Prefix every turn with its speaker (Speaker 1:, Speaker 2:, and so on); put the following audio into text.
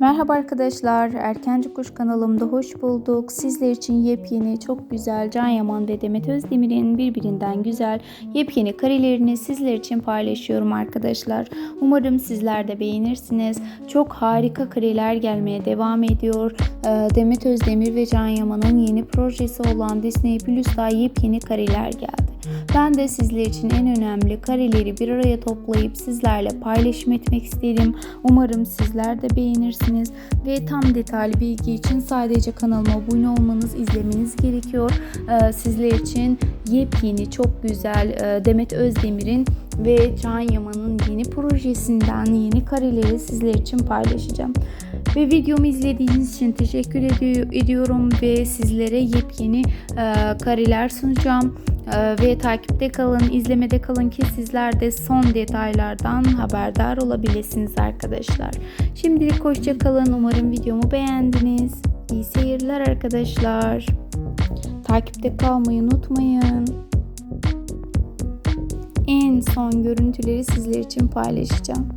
Speaker 1: Merhaba arkadaşlar, Erkenci Kuş kanalımda hoş bulduk. Sizler için yepyeni, çok güzel Can Yaman ve Demet Özdemir'in birbirinden güzel yepyeni karelerini sizler için paylaşıyorum arkadaşlar. Umarım sizler de beğenirsiniz. Çok harika kareler gelmeye devam ediyor. Ee, Demet Özdemir ve Can Yaman'ın yeni projesi olan Disney Plus'ta yepyeni kareler geldi. Ben de sizler için en önemli kareleri bir araya toplayıp sizlerle paylaşım etmek istedim. Umarım sizler de beğenirsiniz ve tam detaylı bilgi için sadece kanalıma abone olmanız, izlemeniz gerekiyor. Ee, sizler için yepyeni, çok güzel e, Demet Özdemir'in ve Can Yaman'ın yeni projesinden yeni kareleri sizler için paylaşacağım. Ve videomu izlediğiniz için teşekkür edi- ediyorum ve sizlere yepyeni e, kareler sunacağım. Ee, ve takipte kalın, izlemede kalın ki sizler de son detaylardan haberdar olabilirsiniz arkadaşlar. Şimdilik hoşça kalın. Umarım videomu beğendiniz. İyi seyirler arkadaşlar. Takipte kalmayı unutmayın. En son görüntüleri sizler için paylaşacağım.